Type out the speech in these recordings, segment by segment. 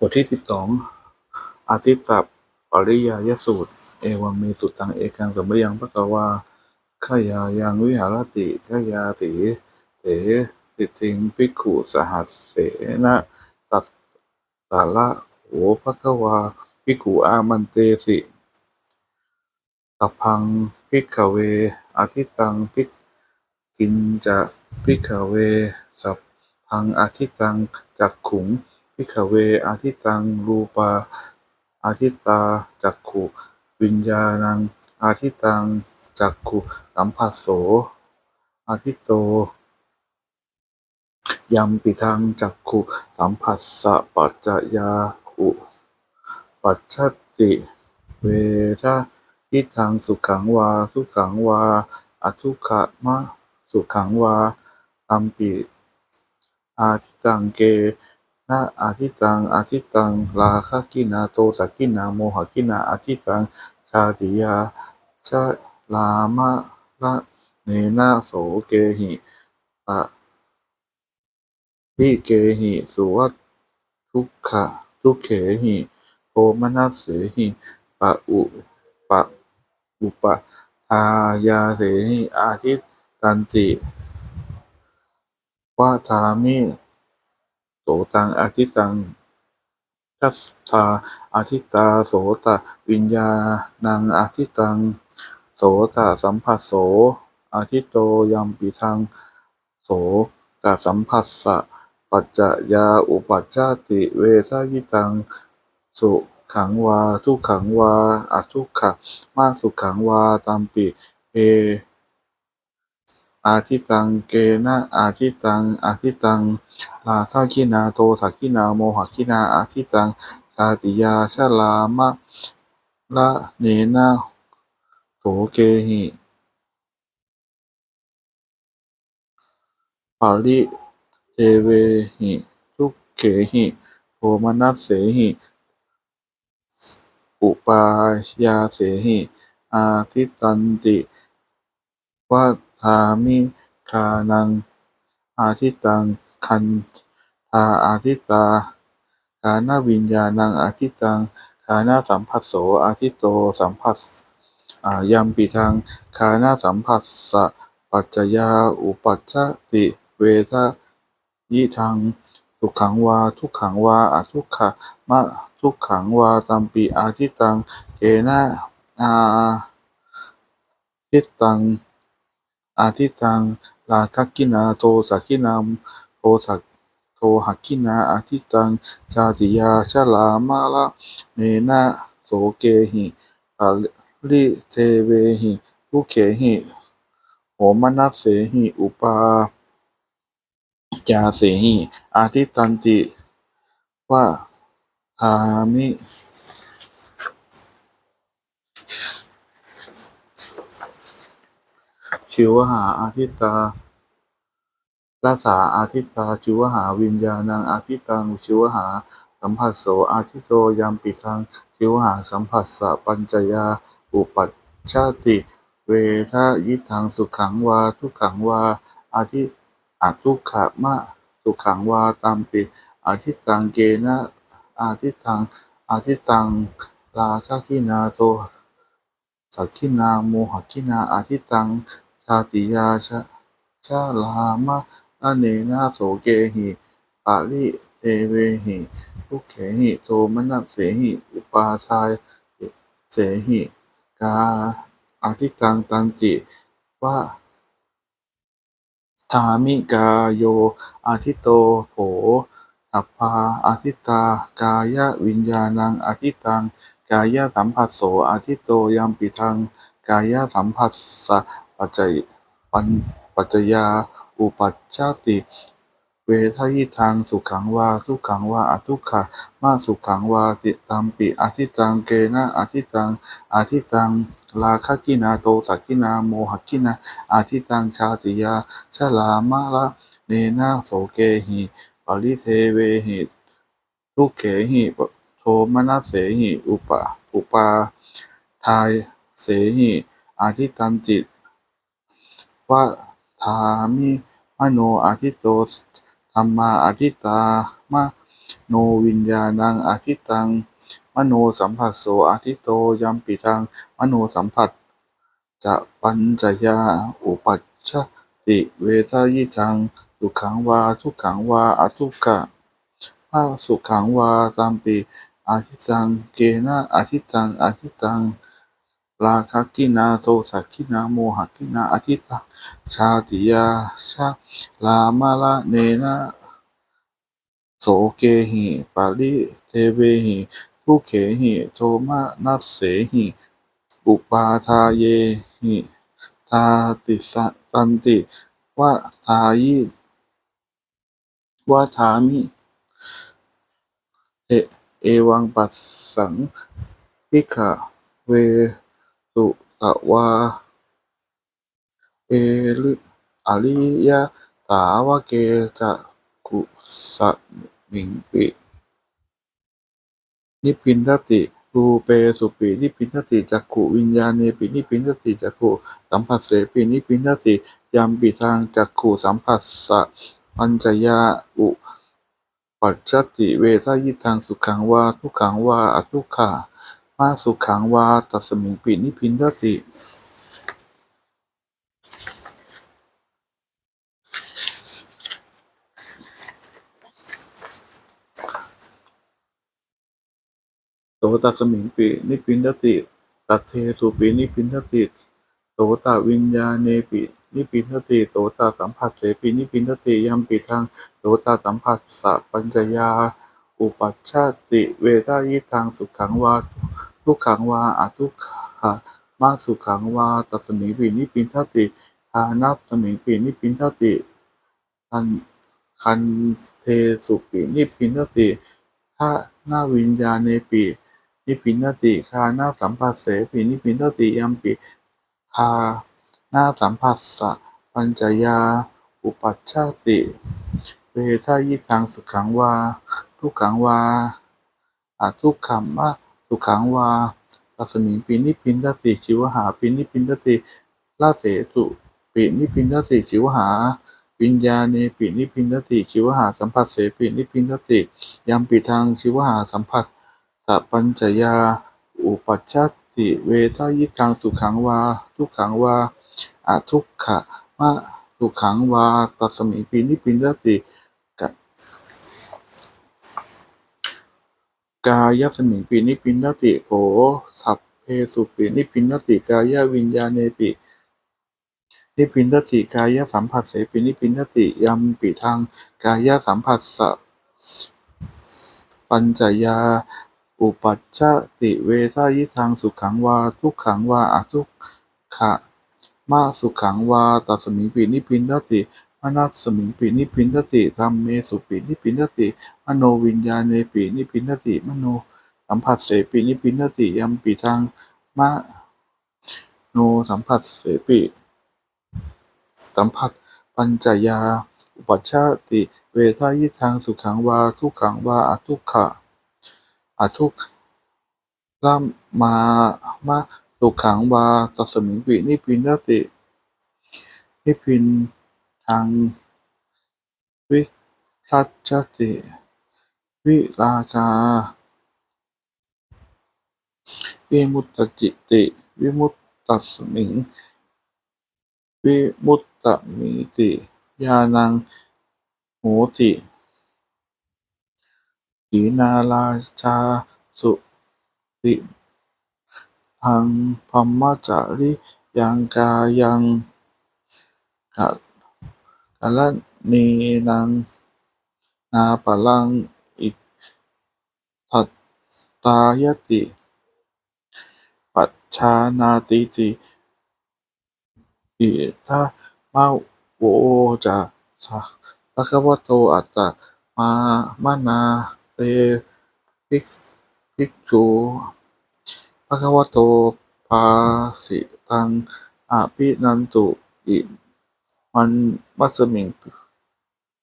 บทที่สิบสองอาทิตตปริยายสูตร เอวัมเมสุตังเอกังสัมยังพะกวาขยายังวิหารติขยาติเถสิทิงภิกขุสหัสเสนะตัตตาละโหพะกวาภิกขุอามันเตสิตัพพังภิกขเวอาทิตังภิกกินจะภิกขเวสัพพังอาทิตตังจักขุง ภิกขเว อาทิตัง รูปา อาทิตา จักขุ วิญญาณัง อาทิตัง จักขุ สัมผัสโส อาทิโตยัมปิทังจักขุสัมผัสสะปัจจยาอุปัจจติ เวทะทิทังสุขังวา ทุขังวาอทุกขมะ สุขังวาอัมปิ อาทิตังเก นะอาทิตังอาทิตังราคะกินาโทสะกินาโมหกินาอาทิตังชาติยาชะลามะละเนนะโสเกหิปะวิเกหิสุวัตทุกขะทุกเขหิโทมนัสเสหิปะอุปะอุปะทายาเสหิอาทิตันติวะทามิ โสตังอาทิตังทัสสาอาทิตาโสตวิญญาณังอาทิตัง โสตสัมผัสโสอาทิโตยัมปิทัง โสตสัมผัสสะปัจจยาอุปัจจติเวทายิตัง สุขังวาทุกขังวาอทุกขะมาสุขังวาตัมปิเอ อาทิตัง เกนะอาทิตัง อาทิตังราคะคินาโทสะคินาโมหคินาอาทิตังชาติยาชลามะละเนนะโสเกหิปาริเทเวหิทุกเขหิโทมนัสเสหิอุปายาเสหิอาทิตันติวัฏ ฐามิคานัง อาทิตังคันธาอาทิตาคานาวิญญาณังอาทิตังคานาสัมผัสโสอาทิโตสัมผัสอายมปิทังคานาสัมผัสสะปัจจยาอุปัชติเวทะยิทังสุขังวาทุกขังวาอทุกขะมะทุกขังวาตัมปิอาทิตังเกนะอาทิตัง อาทิตังราคกินาโทสักินาโทสักโทหักกินาอาทิตังชาติยาชลามะละเนนะโสเกหิปาริเทเวหิทุเขหิโหมนัสเสหิอุปาจาเสหิอาทิตันติวะทามิ ชิวหาอาทิตารัสสาอาทิตาชิวหาวิญญาณังอาทิตังชิวหา สัมผัสโสอาทิโตยัมปิทังชิวหาสัมผัสสะปัญจยาอุปัชชาติ เวทะยิทังสุขังวาทุกขังวาอาทิอาทุกขะมะสุขังวาตามปิอาทิตังเกนะอาทิตังอาทิตังราคะกินาโตสักขินาโมหกินาอาทิตัง ชาติยาชะชาลามะอเนนะโสเกหิปาริเทเวหิทุกเขหิโทมนัสเสหิอุปาทายเสหิกาอาทิตังตันติวะทามิกาโยอาทิโตโผอัปปาอาทิตากายวิญญาณังอาทิตังกายสัมผัสโสอาทิโตยัมปิทังกายสัมผัสสะ ปัจจยปัญปัจจยา อุปัชชติ เวทายทังสุขังวา ทุกขังวาอทุกขะมาสุขังวาติตามปิอาทิตังเกนะอาทิตังอาทิตังราคะกินาโตสักกินาโมหกินาอาทิตังชาติยาชลามะละเนนะโสเกหิปริเทเวหิทุกเขหิโทมนัสเสหิอุปะอุปาทายเสหิอาทิตันติต วะทามิมโนอาทิโตธรรมาอาทิตามะโนวิญญาณังอาทิตัง มโนสัมผัสโสอาทิโตยัมปิทังมโนสัมผัสจะปัญจยาอุปัชชติเวทายิทังสุขังวาทุกขังวาอทุกขะมาสุขังวาตามปิอาทิตังเกนะอาทิตังอาทิตัง ราคะกินาโทสักินาโมหกินาอาทิตังชาติยาชาลามาละเนนะโสเกหิปาริเทเวหิทุเขหิโทมานัสเสหิอุปาทาเยหิทาติสัตตันติวะทายิวะทามิเอเอวังปัสสังพิกขเว สุตวา เอริอริยตาวเกจะกุสมิงปิ นิพินทติรูเปสุปินิพินทติจักขุวิญญาเนปินิพินทติจักขุสัมผัสเสปินิพินทติยามปิทางจักขุสัมผัสสะปัญจยาอุปัจจติเวทายิทังสุขังวาทุขังวาอทุกขา มาสุขังวาตัสมิงปินิพินทติโสตัสมิงปินิพินทติตัเทสุปินิพินทติโสตวิญญาเนปินิพินทติโสตสัมผัสเสปินิพินทติยัมปิทังโสตสัมผัสสะปัญจยา อุปัชชาติ เวทายิทังสุขังวา ทุกขังวาอทุกขะมาสุขังวาตัสมิปินิพพินทติทานัสมิปินิพพินทติคันคันเทสุปินิพพินทติถ้านาวิญญาเนปินิพินทติคาหน้าสัมผัสเสปินิพินทติยัมปิคาหน้าสัมผัสสะปัญจยา อุปัชชาติเวทายิทังสุขังวา ทุกขังวาอะทุกขัมมะ สุขังวาตัสมิงปินิพินทติชิวหาปินิพินทติลาเสตุปินิพินทติชิวหาวิญญาเนปินิพินทติชิวหาสัมผัสเสปินิพินทติยัมปิทางชิวหาสัมผัสสัพปัญจยา อุปัชชติเวทายิทังสุขังวา ทุกขังวาอทุกขะมะสุขังวาตัสมิปินิพพินทติกะ กายสมิงปินิพินทติโผสัพเพสุปินิพินทติกายวิญญาเนปินิพินทติกายสัมผัสเสปินิพินทติยัมปิทางกายสัมผัสสะปัญจยา อุปัชชติเวทายิทังสุขังวาทุกขังวาอทุกขะมาสุขังวาตัสมิงปินิพินทติ นัสสมิงปินิพินทติธรรมเมสุปินิพินทติมโนวิญญาเนปินิพินทติมโนสัมผัสเสปินิพินทติยัมปิทางมะโนสัมผัสเสปิสัมผัสปัญจยา อุปัชชติ เวทายิทังสุขังวาทุกขังวาอทุกขะอทุกละมามาสุขังวาตัสมิงปินิพินทตินิพพิน ทางวิทัจติ วิราคาวิมุตตจิติ วิมุตตัสมิง วิมุตตมิติญาณังโหติขีนาราชาสุติพังพัมมจาริยังกายังกัะกะละเนนัง นาปะลัง อิทัตตายติ ปัจชานาติติอิทามะโวจะสะภะคะวะโตอัตตะมามานาเตภิกภิกขุภะคะวะโตภาสิตังอภินันตุอิ มันมัสมิง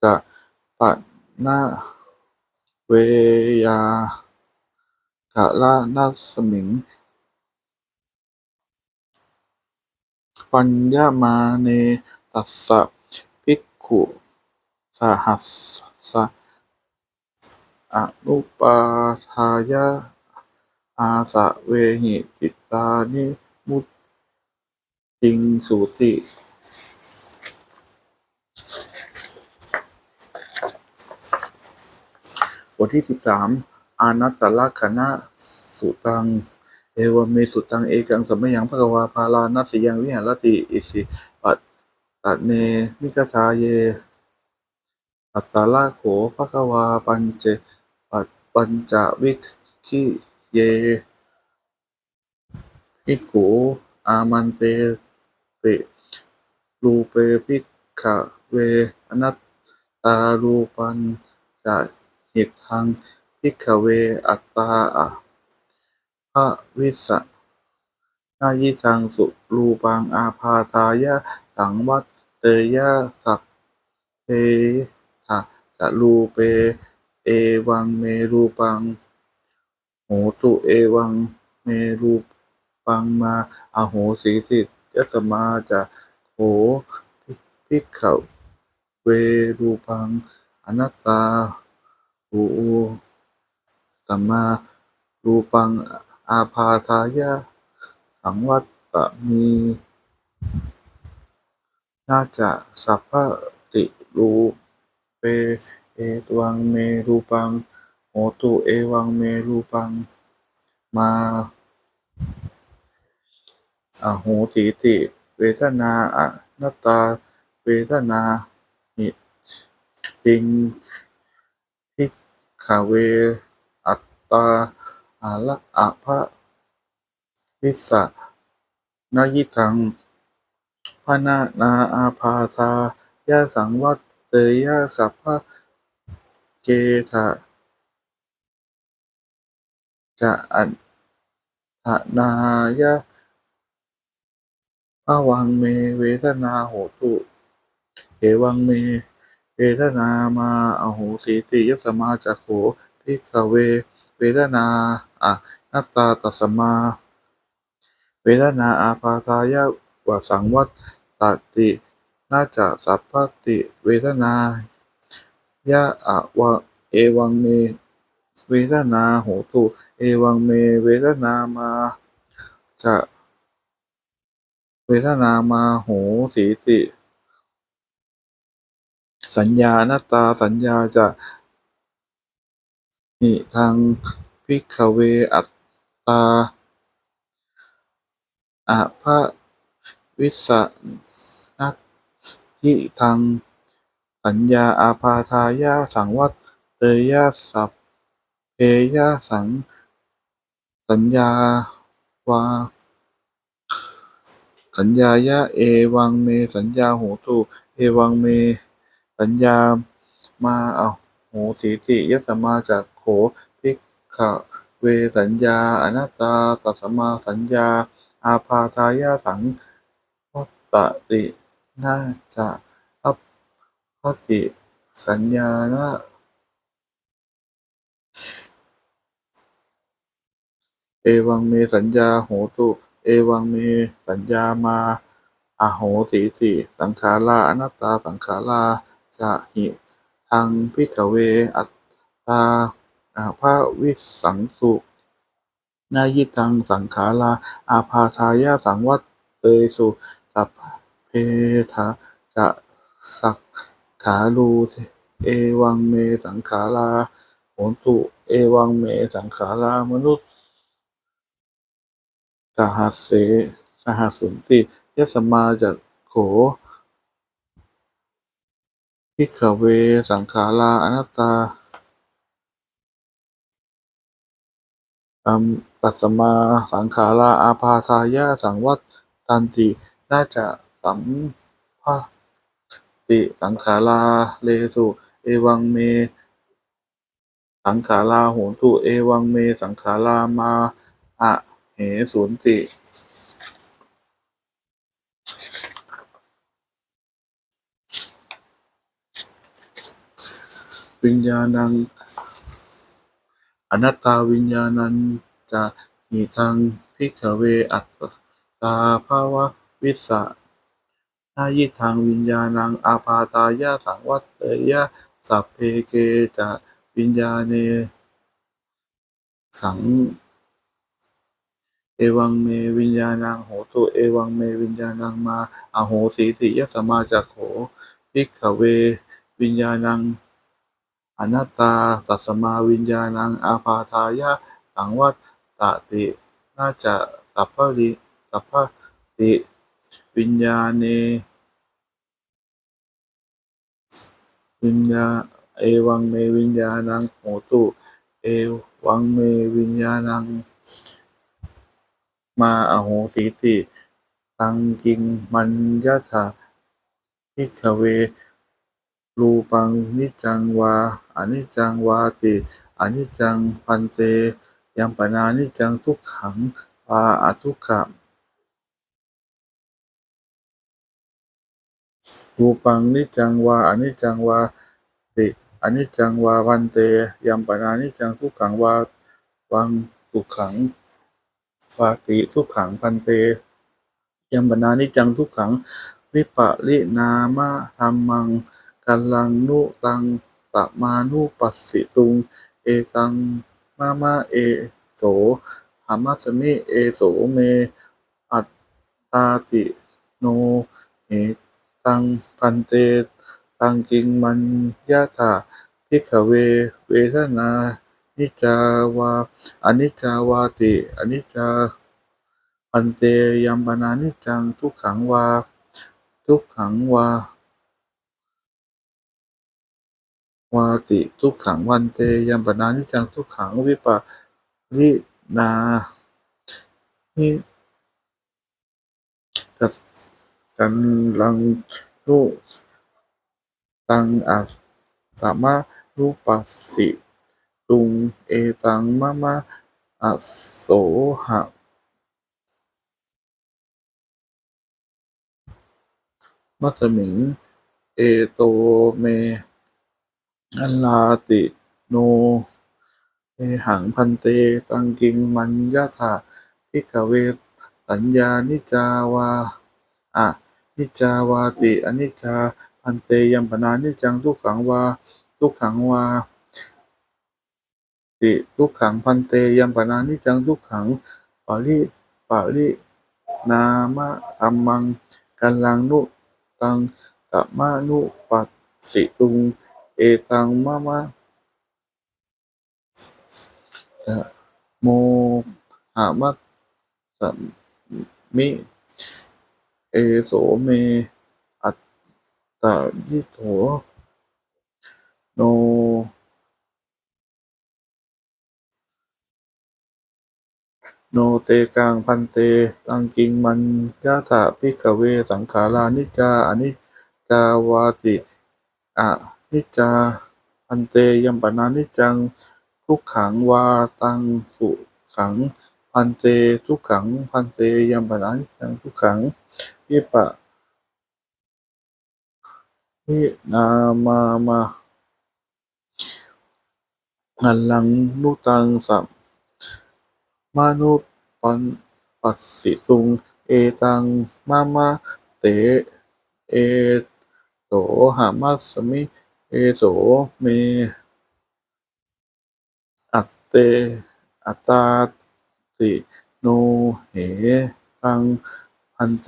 จะปะนะเวยากะละนัสมิง ปัญญามาเนตัสสะภิกขุสหัสสะอนุปาทายะอาสะเวหิจิตตานิมุตติงสุติ ทที่สิบสามอานัตตลักขณะสุตัง เอวเมสุตัง เอกังสัมยังภควาภาลานัสสิยังวิหารติ อิสิปัตตเนมิกทาเยปัตตละโขภควาปัญเจปัตปัญจวิคิเยภิกุอามันเตสิรูเปภิกขเวอนัตตารูปัญจะ หิทังภิกเวอัตตาอะภะวิสะนายิทังสุรูปังอาพาทายะสังวัตเตยะสัพเพทะจะรูเป เอวังเมรูปังโหตุเอวังเมรูปังมาอโหสีติยัตมาจะโหภิกขเวรูปังอนัตตา หูตัมมารูปังอาพาทายะ สังวัตตมี น่าจะสัพพติรูเป เอวังเมรูปังโหตุเอวังเมรูปัง มาอโหสีติ เวทนาอนัตตา เวทนาหิติง ขเว อัตตาอาละอะภะวิสะนายิทังพนานาอาพาทายะสังวัตเตยะสัพพะเกทะจะอัตถนายะภวังเม เวทนาโหตุ เอวังเม เวทนามาอโหสีติยัสสมาจักโขภิกเว เวทนาอะนัตตาตัสสมา เวทนาอาพาทายะวสังวัตตตินาจะสัพพติ เวทนายะอะวะเอวังเม เวทนาโหตุ เอวังเม เวทนามาจะ เวทนามาโหสีติ สัญญานัตตาสัญญาจะหิทางภิกเวอัตตาอะภะวิสนัตถิทังสัญญาอาพาทายะสังวัตเตยะสัพเพยะสัง สัญญาวาสัญญายะเอวังเม สัญญาโหตุ เอวังเม สัญญามาอโหสีติยัสสมาจักโขภิกขเวสัญญาอนัตตาตัสมาสัญญา อาพาทายะสังวัตตตินาจะอัปพติสัญญานะเอวังเมสัญญาโหตุ เอวังเมสัญญามา อโหสีติสังขาราอนัตตาสังขารา จะหิทังภิกเว อัตตาภาวิสังสุนายิทังสังขาราอาพาทายะสังวัตเตสุสัพเพทะจะสักขารูเอวังเมสังขาราโหตุเอวังเมสังขารามนุษย์สหัสเสสหัสสุนติยสสมาจักโข ภิกขเว สังขาราอนัตตาตัมตัสสมาสังขาราอาพาทายะสังวัตตันติ น่าจะสัมภาติสังขาราเลสุเอวังเม สังขาราโหตุเอวังเม สังขารามาอะเหสุนติ วิญญาณัง อนัตตาวิญญาณัญจะหิทังภิกเวอัตตาภาวะวิสสะนายิทังวิญญาณังอาพาทายะสังวัตเตยะสัพเพเกจะวิญญาเน สัง เอวังเมวิญญาณังโหตุเอวังเมวิญญาณังมาอโหสีติยะสมาจักโขภิกเว วิญญาณัง อนัตตา ตัสมาวิญญาณัง อาปาทายะ สังวัตตตินาจะสัพพะริสัพพะติ วิญญาเน วิญญา เอวังเมวิญญาณังโหตุ เอวังเมวิญญาณัง มาอโหสิติ ตังกิง มัญญะถาพิกเว รูปังนิจจังวาอนิจจังวาติ อนิจจังพันเต ยัมปนานิจจังทุกขังวาอทุกขะรูปังนิจจังวาอนิจจังวาติอนิจจังวาพันเต ยัมปนานิจจังทุกขังวาวังทุกขังวาติทุกขังพันเต ยัมปนานิจจังทุกขังวิปะรินามะธรรมัง กัลลังนุตังสมานุปัสสิตุง เอตังมะมะเอโสหามัสมิเอโสเม อัตตาติโนเหตังพันเตตังกิงมัญญาถาพิกขเวเวทนานิจาวาอนิจาวาติอนิจจาพันเตยัมปนานิจจังทุกขังวา ทุกขังวา วาติทุกขังวันเตยัมปนานิจจังทุกขังวิปะรินานิกักันลังนุตังอาสามะรูปัสสิตุงเอตังมะมะอโสหะมัสมิง เอโตเม อัลลาติโนเอหังพันเต ตังกิงมัญญาถาพิกเวสัญญานิจาวาอะนิจาวาติอนิจาพันเตยัมปนานิจังทุกขังวาทุกขังวาติทุกขังพันเตยัมปนานิจังทุกขังปาริปารินามะธัมมังกัลลังนุตังตมานุปัสสิตุง เอตังมะมะนะโมหามัสสมิ เอโสเม อัตตายิโถโน โนเตกังพันเต ตังกิงมัญญาถาพิกเว สังขารานิจาอนิจาวาติอะ นิจจาพันเตยัมปนานิจจัง ทุกขังวาตังสุขัง พันเต ทุกขัง พันเตยัมปนานิจจัง ทุกขังวิปะรินามามะอัลลังนุตังสัมมานุปันปัสสิตุง เอตังมะมะเต เอโสหามัสมิ เอโสเม อัตเต อัตตาติโนเหตังพันเต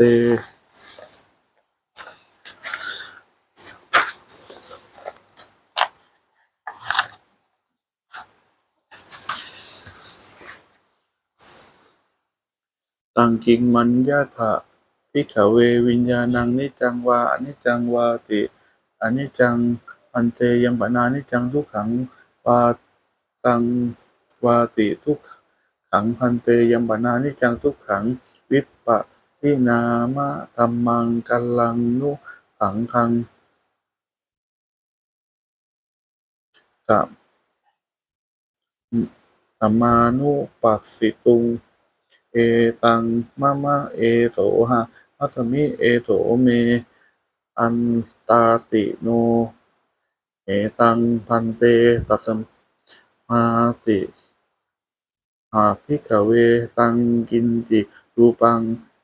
ตังกิงมัญญาถาพิกขเววิญญาณังนิจจังวาอนิจจังวาติอนิจจัง พันเตยัมปนานิจังทุกขังวาตังวาติทุกขังพันเตยัมปนานิจังทุกขังวิปปะรินามะธัมมังกัลลังนุขังคังสัมสัมมานุปัสสิตุง เอตังมะมะเอโสหะมัสมิเอโสเม อันตาติโน เอตังพันเตตัสมาติหาภิกเวตังกินจิรูปัง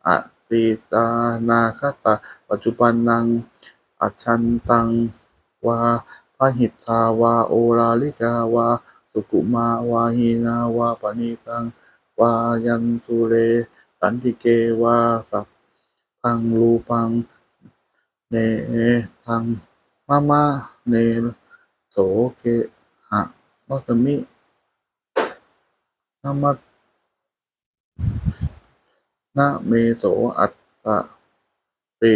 อติตานาคตาปัจจุบันนังอัจฉันตังวาภหิทธาวาโอราลิกาวาสุกุมาวาหีนาวาปณิตังวายันตุเรสันติเกวาสัพพังรูปังเนทัง มะมะเนโสเกหะมัสมินะมัตนะเมโสอัตตะติ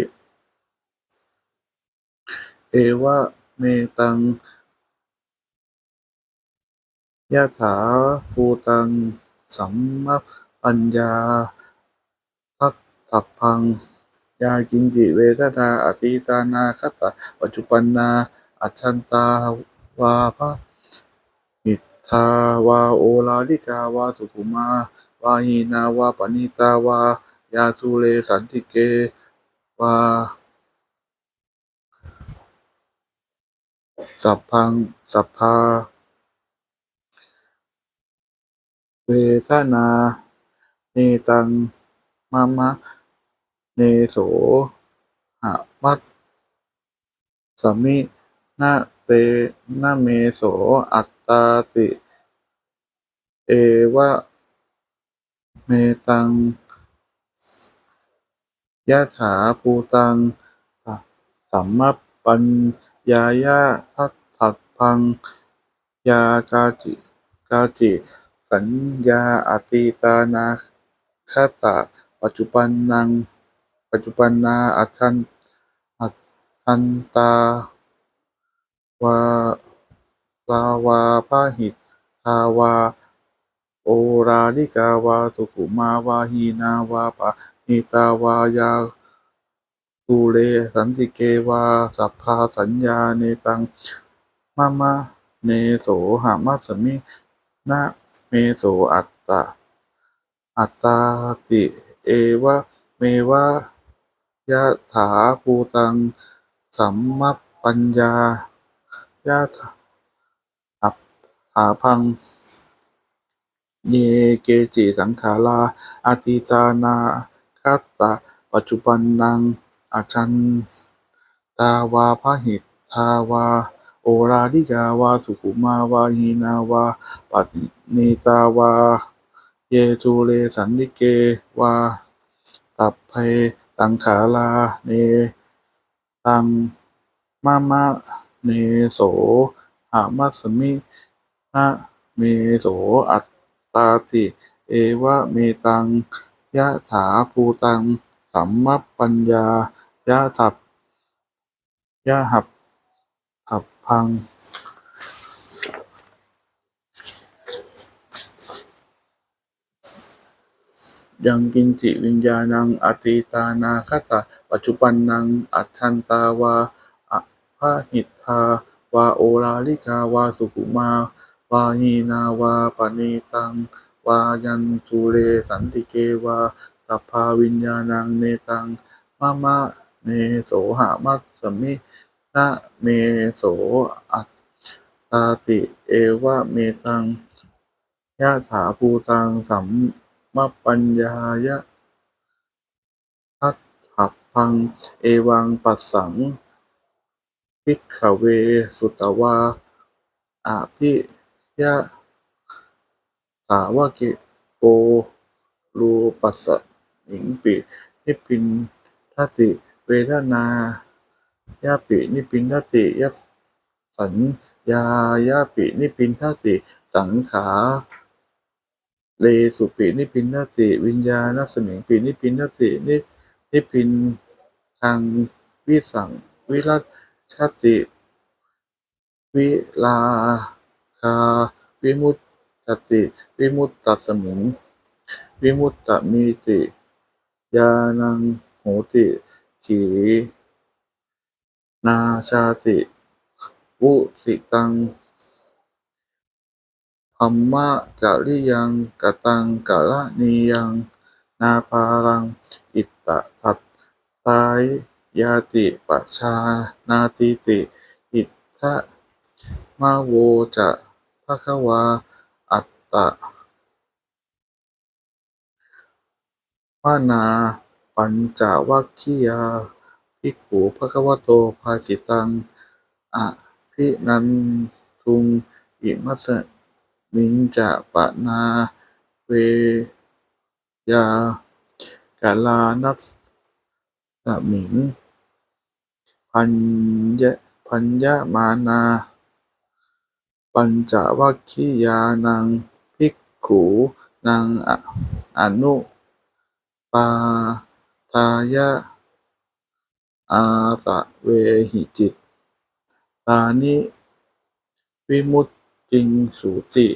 เอวะเมตังยะถาภูตัง สัมมปัญญาทัตถพัง ยากินจิเวทนาอติตานาคตะปัจจุปันนา อัจฉันตาวาภะมิทาวาโอลาลิกาวาสุขุมาวาหีนาวาปณิตาวายาทุเรสันติเกวาสัพพังสัพพาเวทนาเนตังมะมะ เนโสหะมัสสมินะเตนะเมโสอัตตาติ เอวะเมตังยะถาภูตังสัมมปัญญายะทัตถัพพัง ยากาจิกาจิ สัญญาอติตานาคตะ ปัจจุปันนัง ปัจจุปันนาอัจฉันอัจฉันตาวาลาวาพาหิตทาวา โอราลิกาวา สุขุมาวาหีนาวาปะนิตาวายาตูเลสันติเกวา สัพพาสัญญาเนตังมะมะเนโสหามัสมินะเมโสอัตตะอัตตาติ เอวะเมวะ ยะถาภูตัง สัมมปัญญายะถาถาพัง เยเกจิสังขาราอาติตานาคัตตะ ปัจจุปันนังอาจันตาวาพะหิทาวา โอราลิกาวา สุขุมาวาหีนาวา ปัตนิตาวา เยทูเรสันนิเกวา ตัพเพ ตังขาลา เน ตังมะมะเนโสหามัสมินะเมโสอัตตาติ เอวะเมตังยะถาภูตัง สัมมปัญญายะทัพยะหับหับพัง ยังกินจิวิญญาณังอติตานาคตะ ปัจจุปันนังอัจฉันตาวาอะพะหิทธาวาโอลาลิกาวาสุขุมาวาหีนาวาปณิตัง วายันตุเรสันติเกวาสัพพาวิญญาณังเนตังมะมะเนโสหามัสสมินะเมโสอัตตาติเอวะเมตังยะถาภูตังสัม มปัญญายะทัตถัพัง เอวังปัสสังภิกขเวสุตวาอาภิยะสาวกโกรูปัสสะหญิงปินิพินทติเวทนายาปินิพินทติยสสัญญายาปินิพพินทติสังขา เลสุปินิพินทติ วิญญาณสมิงปินิพินทตินินิพินทางวิสังวิรัชติ วิลาคาวิมุตติ วิมุตตสมิงวิมุตตมีติยานังโหติขีนาชาติวุสิตัง ธัมมะจริยังกตังกะละนียังนาภารัง อิตตะทัตตายยาติปะชานาติติ อิทธะมะโวจะภะคะวา อัตตะมะนาปัญจวัคคียาภิกขุภะคะวะโตภาสิตัง อะภิพินันทุง อิมัสส มิงจะปะนาเวยากาลานัสสมิง พัญญะพัญญมานา ปัญจวัคคียานังภิกขุนังอะอนุปาทายะอาสะเวหิจิตตานิวิมุต ติงสูติ